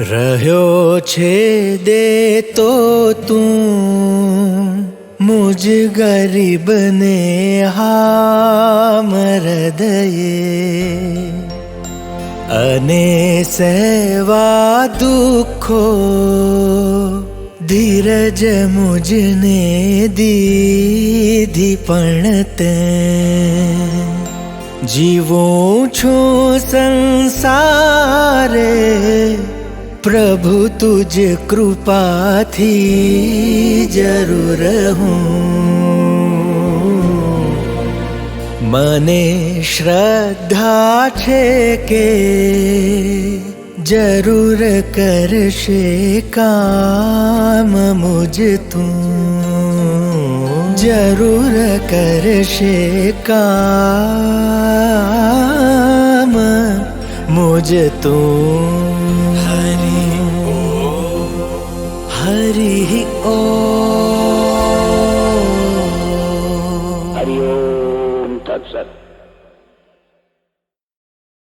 રહ્યો છે દેતો તું મુજ ગરીબને હામ હૃદયે અને સેવા દુઃખો ધીરજ મુજને દીધી પણ તે જીવું છું સંસારે प्रभु, तुझ कृपा थी, ज़रूर हूँ मने श्रद्धा छे के ज़रूर कर से काम मुझ तू। ज़रूर कर से काम मुझ तू। हरिः ओ हरि ओम् तत्सत्